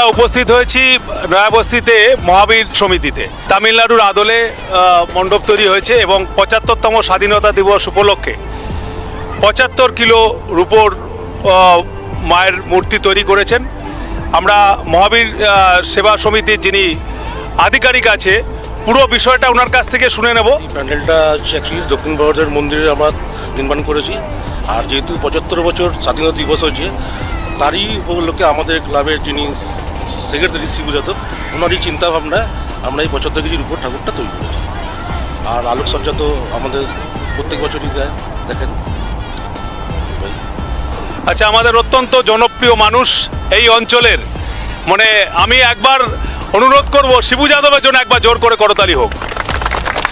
আমরা উপস্থিত হয়েছি নয়াবস্তিতে মহাবীর সমিতিতে। তামিলনাড়ুর আদলে মণ্ডপ তৈরি হয়েছে এবং পঁচাত্তরতম স্বাধীনতা দিবস উপলক্ষে পঁচাত্তর কিলো রূপোর মায়ের মূর্তি তৈরি করেছেন। আমরা মহাবীর সেবা সমিতির যিনি আধিকারিক আছে, পুরো বিষয়টা ওনার কাছ থেকে শুনে নেব। প্যান্ডেলটা অ্যাকচুয়ালি দক্ষিণ ভারতের মন্দিরে আমরা নির্মাণ করেছি। আর যেহেতু পঁচাত্তর বছর স্বাধীনতা দিবস হয়েছে, তারই উপলক্ষে আমাদের ক্লাবের যিনি সেক্রেটারি যাদব ওনারই চিন্তাভাবনা, আমরা এই পঁচাত্তর উপর ঠাকুরটা তৈরি করেছি। আর আলোকসজ্জা তো আমাদের প্রত্যেক বছরই দেয়, দেখেন। আচ্ছা আমাদের অত্যন্ত জনপ্রিয় মানুষ এই অঞ্চলের। মানে আমি একবার অনুরোধ করব, শিবু যাদবের জন্য একবার জোর করে করতালি হোক।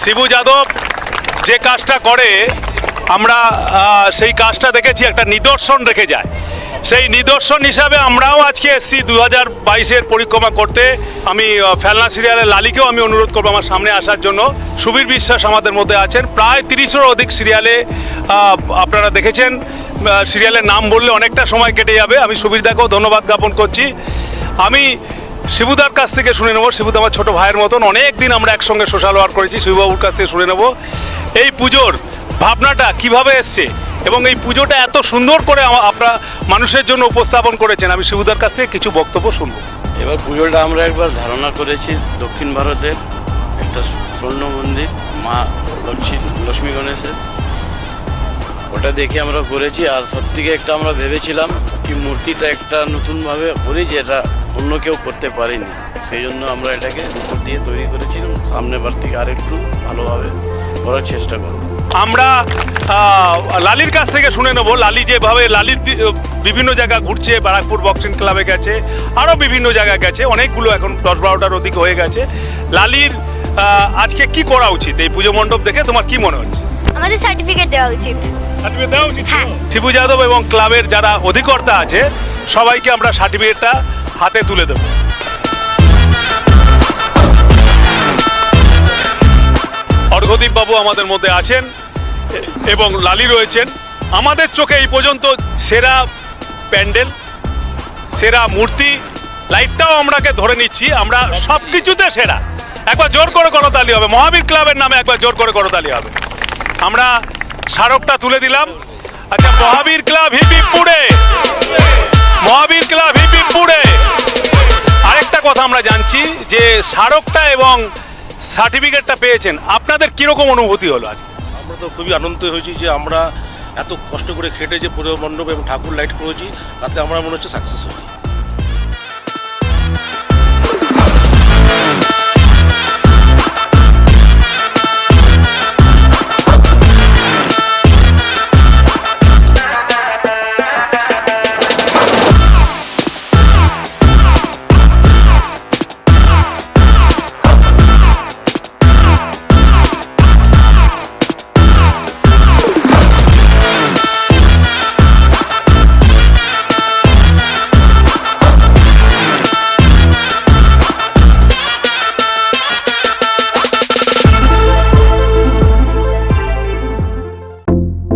শিবু যাদব যে কাজটা করে, আমরা সেই কাজটা দেখেছি, একটা নিদর্শন রেখে যায়। সেই নিদর্শন হিসাবে আমরাও আজকে এসছি দু হাজার বাইশের পরিক্রমা করতে। আমি ফেলনা সিরিয়ালের লালিকেও আমি অনুরোধ করব আমার সামনে আসার জন্য। সুবীর বিশ্বাস আমাদের মধ্যে আছেন। প্রায় তিরিশেরও অধিক সিরিয়ালে আপনারা দেখেছেন। সিরিয়ালের নাম বললে অনেকটা সময় কেটে যাবে। আমি সুবীরদাকেও ধন্যবাদ জ্ঞাপন করছি। আমি শিবুদার কাছ থেকে শুনে নেব। শিবুদা আমার ছোট ভাইয়ের মতন। অনেক দিন আমরা একসঙ্গে সোশ্যাল ওয়ার্ক করেছি। শিববাবুর কাছ থেকে শুনে নেব। এই পুজোর ভাবনাটা কীভাবে এসছে? এবং এই পুজোটা এত সুন্দর করে আপনারা মানুষের জন্য উপস্থাপন করেছেন। আমি শিবুদার কাছ থেকে কিছু বক্তব্য শুনব। এবার পুজোটা আমরা একবার ধারণা করেছি দক্ষিণ ভারতের একটা স্বর্ণ মন্দির, মা লক্ষ্মী লক্ষ্মী গণেশের। ওটা দেখে আমরা করেছি, আর সব থেকে একটা আমরা ভেবেছিলাম কি মূর্তিটা একটা নতুনভাবে করি যেটা অন্য কেউ করতে পারেনি। সেই জন্য আমরা এটাকে উপর দিয়ে তৈরি করেছিলাম সামনের বার থেকে আরেকটু ভালোভাবে করার চেষ্টা করব। আমরা লালির কাছ থেকে শুনে নেব। লালি যেভাবে লালি বিভিন্ন জায়গা ঘুরছে ব্যারাকপুর বক্সিং ক্লাবে গেছে আরও বিভিন্ন জায়গায় গেছে অনেকগুলো এখন দশ বারোটার অধিক হয়ে গেছে। লালির আজকে কি করা উচিত? এই পুজো মণ্ডপ দেখে তোমার কি মনে হচ্ছে? আমাদের সার্টিফিকেট দেওয়া উচিত। সার্টিফিকেট দেওয়া উচিত? হ্যাঁ। শিবু যাদব এবং ক্লাবের যারা অধিকর্তা আছে সবাইকে আমরা সার্টিফিকেটটা হাতে তুলে দেবো। বাবু আমাদের মধ্যে আছেন এবং লালি রয়েছেন। আমাদের চোখে এই পর্যন্ত সেরা প্যান্ডেল, সেরা মূর্তি, লাইটটাও আমরাকে ধরে নিচ্ছি, আমরা সব কিছুতে সেরা। একবার জোর করে করতালি হবে, মহাবীর ক্লাবের নামে একবার জোর করে করতালি হবে। আমরা স্মারকটা তুলে দিলাম। আচ্ছা মহাবীর ক্লাব হিপিপুরে মহাবীর ক্লাব হিপিপুরে আরেকটা কথা আমরা জানছি যে স্মারকটা এবং সার্টিফিকেটটা পেয়েছেন, আপনাদের কীরকম অনুভূতি হলো আজ? আমরা তো খুবই আনন্দ হয়েছি যে আমরা এত কষ্ট করে খেটে যে পুজো মণ্ডপ এবং ঠাকুর লাইট করেছি, তাতে আমরা মনে হচ্ছে সাকসেস হয়েছি।